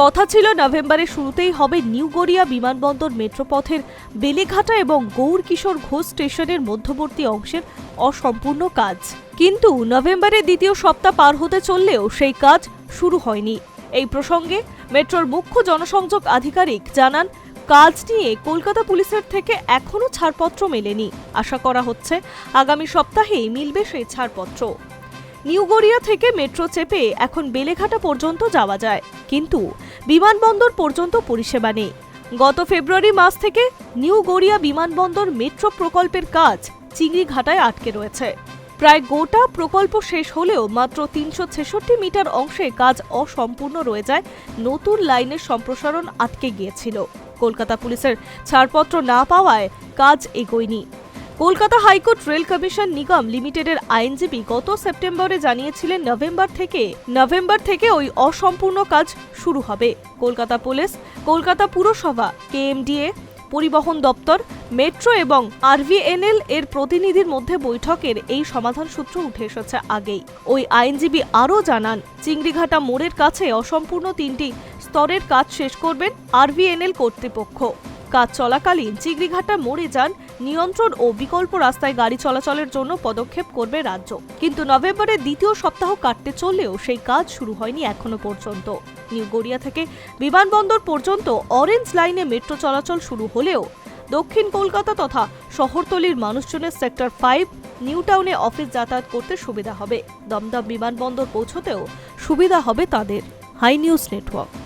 কথা ছিল নভেম্বরের শুরুতেই হবে নিউ গড়িয়া বিমানবন্দর মেট্রোপথের বেলেঘাটা এবং গৌর কিশোর ঘোষ স্টেশনের মধ্যবর্তী অংশের অসম্পূর্ণ কাজ। কিন্তু নভেম্বরের দ্বিতীয় সপ্তাহ পার হতে চললেও সেই কাজ শুরু হয়নি। এই প্রসঙ্গে মেট্রোর মুখ্য জনসংযোগ আধিকারিক জানান, কাজ নিয়ে কলকাতা পুলিশের থেকে এখনও ছাড়পত্র মেলেনি। আশা করা হচ্ছে আগামী সপ্তাহেই মিলবে সেই ছাড়পত্র। নিউ গড়িয়া থেকে মেট্রো চেপে এখন বেলেঘাটা পর্যন্ত যাওয়া যায়। কিন্তু বিমানবন্দর পর্যন্ত পরিষেবা নেই। গত ফেব্রুয়ারি মাস থেকে নিউ গড়িয়া বিমানবন্দর মেট্রো প্রকল্পের কাজ চিংড়িঘাটায় আটকে রয়েছে। প্রায় গোটা প্রকল্প শেষ হলেও মাত্র তিনশো ছেষট্টি মিটার অংশে কাজ অসম্পূর্ণ রয়ে যায়, নতুন লাইনের সম্প্রসারণ আটকে গিয়েছিল। কলকাতা পুলিশের ছাড়পত্র না পাওয়ায় কাজ এগোয়নি। Kolkata high court rail commission নিগম লিমিটেডের আইনজীবী গত সেপ্টেম্বরে জানিয়েছিলেন নভেম্বর থেকে নভেম্বর থেকে ওই অসম্পূর্ণ কাজ শুরু হবে। কলকাতা পুলিশ, কলকাতা পুরসভা, কেএমডিএ, পরিবহন দপ্তর, মেট্রো এবং আরভিএনএল এর প্রতিনিধির মধ্যে বৈঠকের এই সমাধান সূত্র উঠে এসেছে আগেই। ওই আইনজীবী আরও জানান, চিংড়িঘাটা মোড়ের কাছে অসম্পূর্ণ তিনটি স্তরের কাজ শেষ করবেন আরভিএনএল কর্তৃপক্ষ। কাজ চলাকালীন চিংড়িঘাটা মোড়ে যান নিয়ন্ত্রণ ও বিকল্প রাস্তায় গাড়ি চলাচলের জন্য পদক্ষেপ করবে রাজ্য। কিন্তু নভেম্বরের দ্বিতীয় সপ্তাহ কাটতে চললেও সেই কাজ শুরু হয়নি এখনও পর্যন্ত। নিউ গড়িয়া থেকে বিমানবন্দর পর্যন্ত অরেঞ্জ লাইনে মেট্রো চলাচল শুরু হলেও দক্ষিণ কলকাতা তথা শহরতলির মানুষজনের সেক্টর ফাইভ নিউ টাউনে অফিস যাতায়াত করতে সুবিধা হবে। দমদম বিমানবন্দর পৌঁছতেও সুবিধা হবে তাদের। High news network